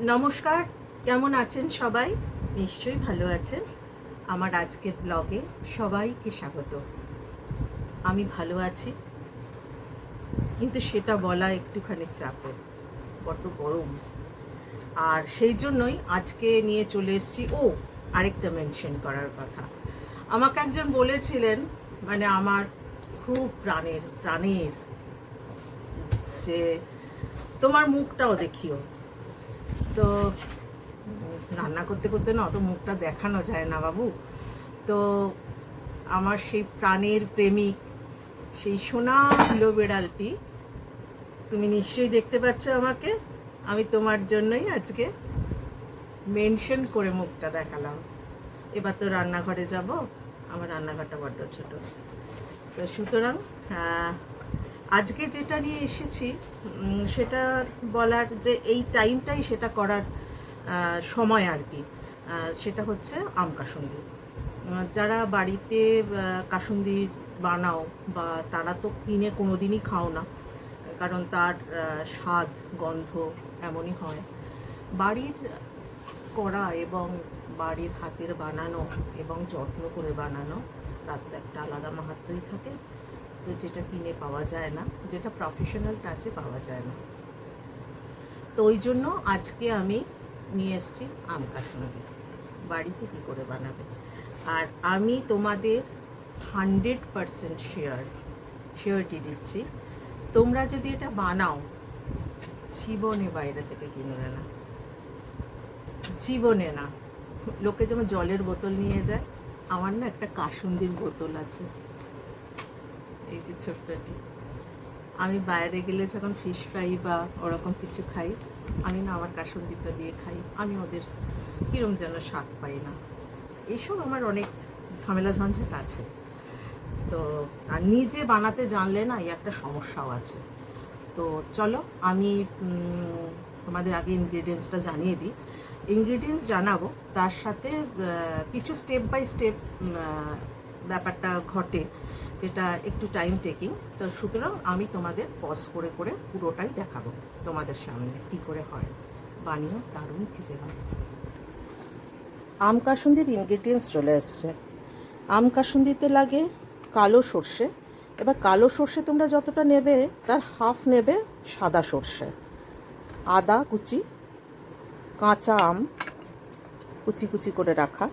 নমস্কার, কেমন আছেন সবাই? নিশ্চয়ই ভালো আছেন। আমার আজকের ব্লগে সবাইকে স্বাগত। আমি ভালো আছি, কিন্তু সেটা বলা একটুখানি চাপের বড্ড গরম। আর সেই জন্যই আজকে নিয়ে চলে এসেছি, ও, আরেকটা মেনশন করার কথা। আমাকে একজন বলেছিলেন মানে আমার খুব প্রাণের প্রাণের, যে তোমার মুখটাও দেখিও। তো রান্না করতে করতে না অত মুখটা দেখানো যায় না বাবু। তো আমার সেই প্রাণের প্রেমিক সেই সোনা সোনাগুলো বেড়ালটি তুমি নিশ্চয়ই দেখতে পাচ্ছ আমাকে আমি তোমার জন্যই আজকে মেনশন করে মুখটা দেখালাম। এবার তো রান্নাঘরে যাব আমার রান্নাঘরটা বড্ড ছোট। তো সুতরাং আহ, আজকে যেটা নিয়ে এসেছি সেটা বলার যে এই টাইমটাই সেটা করার সময় আর কি। সেটা হচ্ছে আম কাসুন্দি। যারা বাড়িতে কাসুন্দি বানাও বা তারা তো কিনে কোনোদিনই খাও না, কারণ তার স্বাদ, গন্ধ এমনই হয়। বাড়ির করা এবং বাড়ির হাতের বানানো এবং যত্ন করে বানানো তার তো একটা আলাদা মাহাত্মই থাকে। যেটা কিনে পাওয়া যায় না, যেটা প্রফেশনাল টাচে পাওয়া যায় না। তো ওই জন্য আজকে আমি নিয়ে এসেছি আম কাসুন্দি বাড়িতে কী করে বানাবে? আর আমি তোমাদের হান্ড্রেড পারসেন্ট শেয়ার শিওরিটি দিচ্ছি, তোমরা যদি এটা বানাও, জীবনে বাইরে থেকে কিনবে না। জীবনে না। লোকে যেমন জলের বোতল নিয়ে যায়, আমার না একটা কাসুন্দির বোতল আছে। এই যে ছোট্টটি। আমি বাইরে গেলে যখন ফিশ ফ্রাই বা ওরকম কিছু খাই, আমি না আমার কাসুন্দিটা দিয়ে খাই। আমি ওদের কীরম যেন স্বাদ পাই না। এইসব আমার অনেক ঝামেলা ঝঞ্ঝাট আছে। তো, আর নিজে বানাতে জানলে না এই একটা সমস্যাও আছে। তো চলো, আমি তোমাদের আগে ইনগ্রিডিয়েন্টসটা জানিয়ে দিই। ইনগ্রিডিয়েন্টস জানাব। তার সাথে কিছু স্টেপ বাই স্টেপ ব্যাপারটা ঘটে। যেটা একটু টাইম টেকিং তো সুতরাং আমি তোমাদের পজ করে করে পুরোটাই দেখাবো তোমাদের সামনে কি করে হয়। বানিয়েও দারুণ খেতে হয়। আম কাসুন্দির ইনগ্রিডিয়েন্টস চলে এসছে। আম কাসুন্দিতে লাগে কালো সর্ষে। এবার কালো সর্ষে তোমরা যতটা নেবে, তার হাফ নেবে সাদা সর্ষে। আদা, কুচি, কাঁচা আম, কুচি কুচি করে রাখা।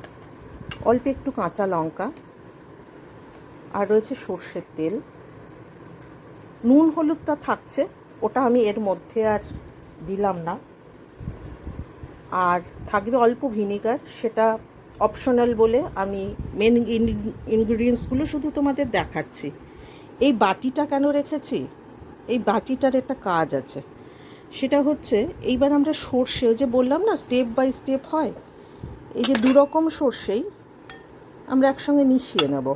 অল্প একটু কাঁচা লঙ্কা। আর রয়েছে সর্ষের তেল। নুন হলুদটা থাকছে, ওটা আমি এর মধ্যে আর দিলাম না। আর থাকবে অল্প ভিনিগার, সেটা অপশনাল বলে আমি মেন ইনগ্রিডিয়েন্টসগুলো শুধু তোমাদের দেখাচ্ছি। এই বাটিটা কেন রেখেছি? এই বাটিটার একটা কাজ আছে। সেটা হচ্ছে, এইবার আমরা সর্ষে যে বললাম না স্টেপ বাই স্টেপ হয়? এই যে দুরকম সর্ষেই আমরা একসঙ্গে মিশিয়ে নেব।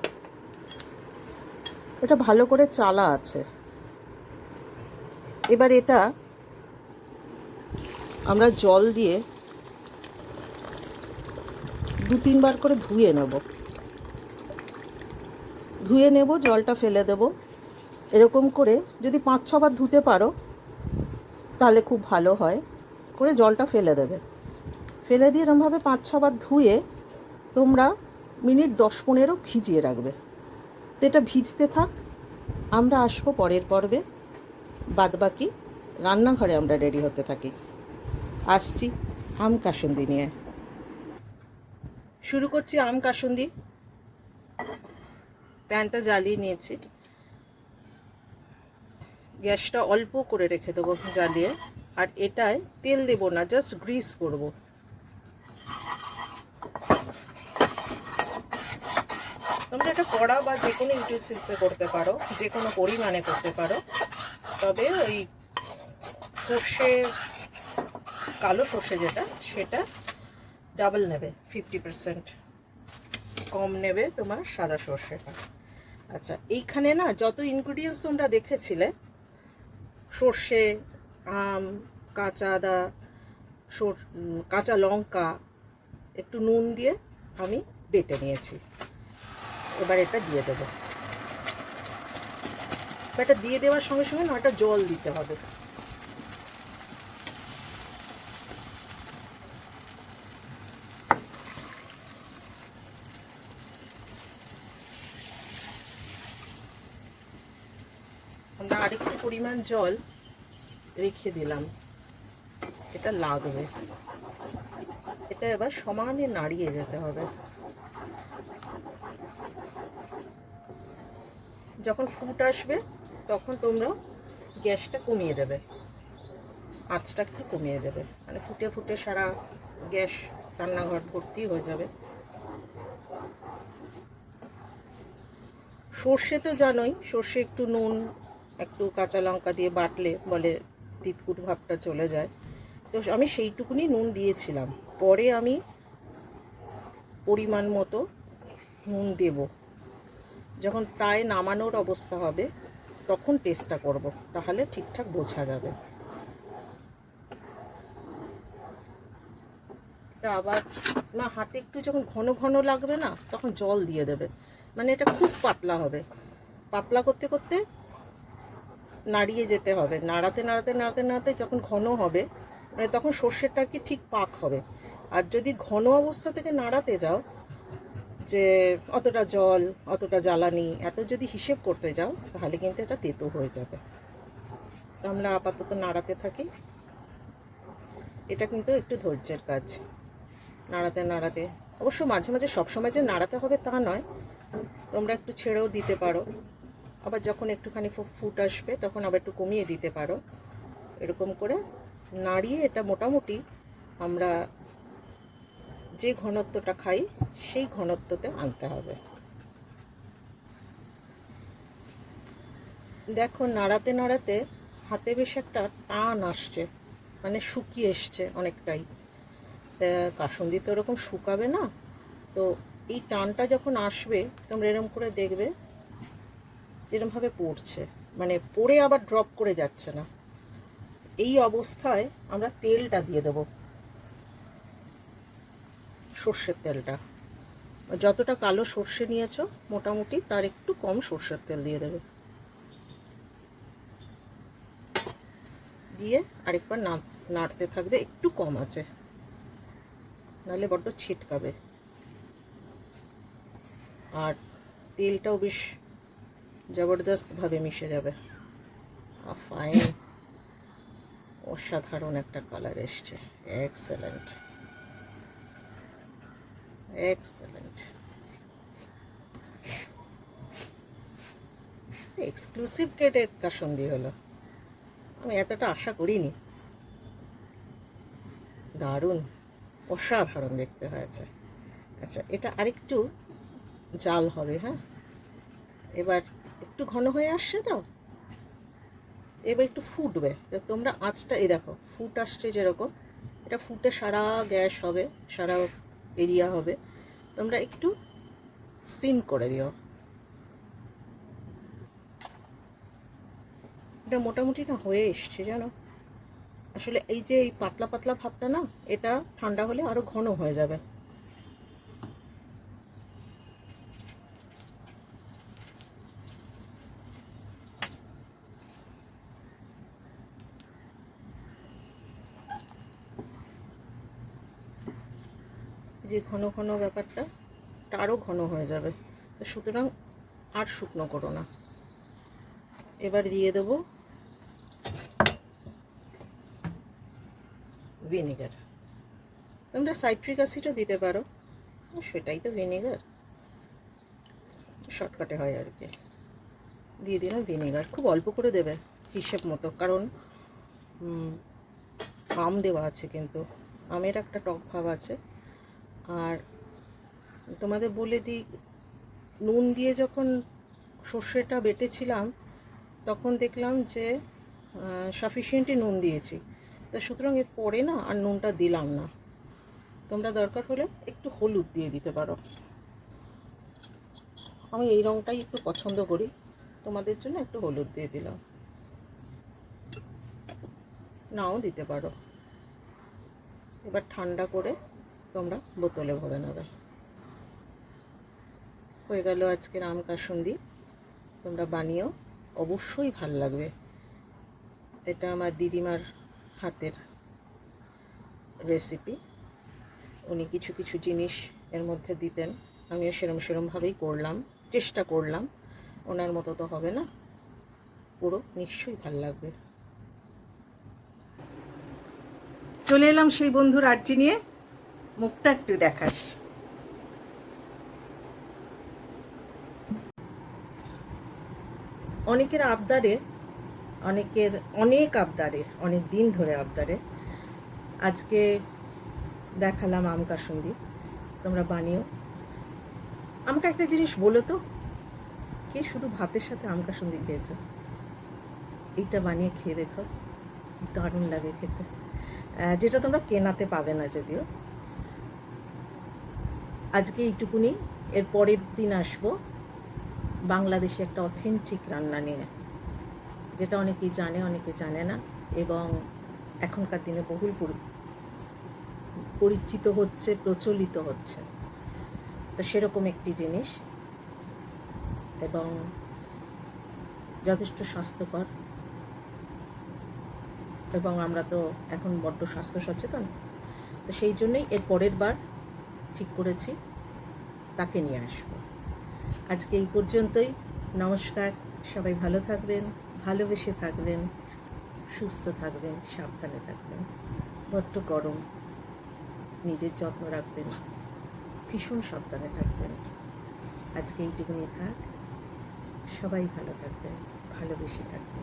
এটা ভালো করে চালা আছে। এবার এটা আমরা জল দিয়ে দু তিনবার করে ধুয়ে নেব। ধুয়ে নেব, জলটা ফেলে দেব। এরকম করে যদি পাঁচ ছবার ধুতে পারো, তাহলে খুব ভালো হয়। করে জলটা ফেলে দেবে। ফেলে দিয়ে এরমভাবে পাঁচ ছবার ধুয়ে তোমরা মিনিট দশ পনেরো ভিজিয়ে রাখবে। তো এটা ভিজতে থাক, আমরা আসব পরের পর্বে। বাদবাকি রান্নাঘরে আমরা রেডি হতে থাকি। আসছি আম কাসুন্দি নিয়ে। শুরু করছি আম কাসুন্দি। প্যানটা জ্বালিয়ে নিয়েছি। গ্যাসটা অল্প করে রেখে দেবো জ্বালিয়ে আর এটায় তেল দেব না জাস্ট গ্রিস করব। তোমরা এটা কড়া বা যে কোনো ইউটেন্সিলসে করতে পারো, যে কোনো পরিমাণে করতে পারো। তবে ওই সর্ষে, কালো সর্ষে যেটা, সেটা ডাবল নেবে ফিফটি পার্সেন্ট কম নেবে তোমার সাদা সর্ষেটা। আচ্ছা এইখানে না যত ইনগ্রিডিয়েন্টস তোমরা দেখেছিলে, সর্ষে, আম, কাঁচা আদা কাঁচা লঙ্কা, একটু নুন দিয়ে আমি বেটে নিয়েছি। এবার এটা দিয়ে দেব। এটা দিয়ে দেওয়ার সঙ্গে সঙ্গে নয়টা জল দিতে হবে। আমরা আরেকটু পরিমাণ জল রেখে দিলাম। এটা লাগবে। এটা এবার সমানে নাড়িয়ে যেতে হবে। যখন ফুট আসবে, তখন তোমরা গ্যাসটা কমিয়ে দেবে। আঁচটা একটু কমিয়ে দেবে। মানে ফুটে ফুটে সারা গ্যাস রান্নাঘর ভর্তি হয়ে যাবে। সর্ষে তো জানোই, সর্ষে একটু নুন, একটু কাঁচা লঙ্কা দিয়ে বাটলে বলে তিতকুট ভাবটা চলে যায়। তো আমি সেইটুকুনি নুন দিয়েছিলাম। পরে আমি পরিমাণ মতো নুন দেব। যখন প্রায় নামানোর অবস্থা হবে, তখন টেস্টটা করব, তাহলে ঠিকঠাক বোঝা যাবে। তা আবার না, হাতে একটু যখন ঘন ঘন লাগবে না, তখন জল দিয়ে দেবে। মানে এটা খুব পাতলা হবে। পাতলা করতে করতে নাড়িয়ে যেতে হবে। নাড়াতে নাড়াতে নাড়াতে নাড়াতে যখন ঘন হবে মানে তখন সর্ষেরটা আর কি ঠিক পাক হবে। আর যদি ঘন অবস্থা থেকে নাড়াতে যাও যে অতটা জল, অতটা জ্বালানি, এত যদি হিসেব করতে যাও, তাহলে কিন্তু এটা তেতো হয়ে যাবে। তো আমরা আপাতত নাড়াতে থাকি। এটা কিন্তু একটু ধৈর্যের কাজ, নাড়াতে নাড়াতে। অবশ্য মাঝে মাঝে সবসময় যে নাড়াতে হবে তা নয়, তোমরা একটু ছেড়েও দিতে পারো। আবার যখন একটুখানি ফুট আসবে, তখন আবার একটু কমিয়ে দিতে পারো। এরকম করে নাড়িয়ে এটা মোটামুটি আমরা যে ঘনত্বটা খাই, সেই ঘনত্বতে আনতে হবে। দেখো, নাড়াতে নাড়াতে হাতে বেশ একটা টান আসছে মানে শুকিয়ে এসছে অনেকটাই। কাসুন্দি তো ওরকম শুকাবে না, তো এই টানটা যখন আসবে, তোমরা এরকম করে দেখবে যেরমভাবে পড়ছে। মানে পড়ে আবার ড্রপ করে যাচ্ছে না। এই অবস্থায় আমরা তেলটা দিয়ে দেবো। সর্ষের তেলটা। যতটা কালো সর্ষে নিয়েছো, মোটামুটি তার একটু কম সর্ষের তেল দিয়ে দেবে। দিয়ে আরেকবার নাড়তে থাকবে, একটু কম আছে। নাহলে বড্ড ছিটকাবে। আর তেলটাও বেশ জবরদস্তভাবে মিশে যাবে। ফাইন অসাধারণ একটা কালার এসছে। এক্সেলেন্ট এক্সেলেন্ট এক্সক্লুসিভ কেটের কাসন্দি হলো? আমি এতটা আশা করিনি। দারুণ, অসাধারণ দেখতে হয়েছে। আচ্ছা এটা আরেকটু জাল হবে হ্যাঁ? এবার একটু ঘন হয়ে আসছে তো? এবার একটু ফুটবে। তো তোমরা আঁচটা, এই দেখো, ফুট আসছে যেরকম। এটা ফুটে সারা গ্যাস হবে, সারা এরিয়া হবে, তোমরা একটু সিম করে দিও। এটা মোটামুটি না হয়ে এসছে, জানো? আসলে এই যে এই পাতলা পাতলা ভাবটা না, এটা ঠান্ডা হলে আরও ঘন হয়ে যাবে। যে ঘন ঘন ব্যাপারটা আরও ঘন হয়ে যাবে। তো সুতরাং আর শুকনো করো না। এবার দিয়ে দেবো ভিনেগার। তোমরা সাইট্রিক অ্যাসিডও দিতে পারো, সেটাই তো ভিনেগার। শর্টকাটে হয় আর কি। দিয়ে দিলাম ভিনেগার। খুব অল্প করে দেবে, হিসেব মতো, কারণ আম দেওয়া আছে কিন্তু। আমের একটা টক ভাব আছে। আর তোমাদের বলে দিই, নুন দিয়ে যখন সর্ষেটা বেটেছিলাম, তখন দেখলাম যে সাফিসিয়েন্টই নুন দিয়েছি। তো সুতরাং এর পরে না আর নুনটা দিলাম না। তোমরা দরকার হলে একটু হলুদ দিয়ে দিতে পারো। আমি এই রঙটাই একটু পছন্দ করি। তোমাদের জন্য একটু হলুদ দিয়ে দিলাম। নাও দিতে পারো। এবার ঠান্ডা করে তোমরা বোতলে ভরে নেবে। হয়ে গেল আজকের আম কাসুন্দি। তোমরা বানিয়েও অবশ্যই ভালো লাগবে। এটা আমার দিদিমার হাতের রেসিপি উনি কিছু কিছু জিনিস এর মধ্যে দিতেন। আমিও সেরম সেরমভাবেই করলাম, চেষ্টা করলাম। ওনার মতো তো হবে না। পুরো নিশ্চয়ই ভালো লাগবে। চলে এলাম সেই বন্ধুর আর্জি নিয়ে। মুখটা একটু দেখাস। অনেকের আবদারে, অনেকের, অনেক আবদারে, অনেক দিন ধরে আবদারে। আজকে দেখালাম আম কাসুন্দি, তোমরা বানিও। আমাকে একটা জিনিস বলো তো, কে শুধু ভাতের সাথে আম কাসুন্দি খেয়েছো? এইটা বানিয়ে খেয়ে দেখো, দারুণ লাগে খেতে। যেটা তোমরা কেনাতে পাবে না যদিও। আজকে এইটুকুনি। এর পরের দিন আসব। বাংলাদেশে একটা অথেন্টিক রান্না নিয়ে। যেটা অনেকেই জানে, অনেকে জানে না। এবং এখনকার দিনে বহুল পরি- পরিচিত হচ্ছে, প্রচলিত হচ্ছে। তো সেরকম একটি জিনিস। এবং যথেষ্ট স্বাস্থ্যকর। এবং আমরা তো এখন বড্ড স্বাস্থ্য সচেতন। তো সেই জন্যই এর পরের বার ঠিক করেছি, তাকে নিয়ে আসব। আজকে এই পর্যন্তই। নমস্কার, সবাই ভালো থাকবেন, ভালোবেসে থাকবেন, সুস্থ থাকবেন, সাবধানে থাকবেন। বড্ড গরম, নিজের যত্ন রাখবেন, ভীষণ সাবধানে থাকবেন। আজকে এইটুকুনি থাক। সবাই ভালো থাকবেন, ভালোবেসে থাকবেন।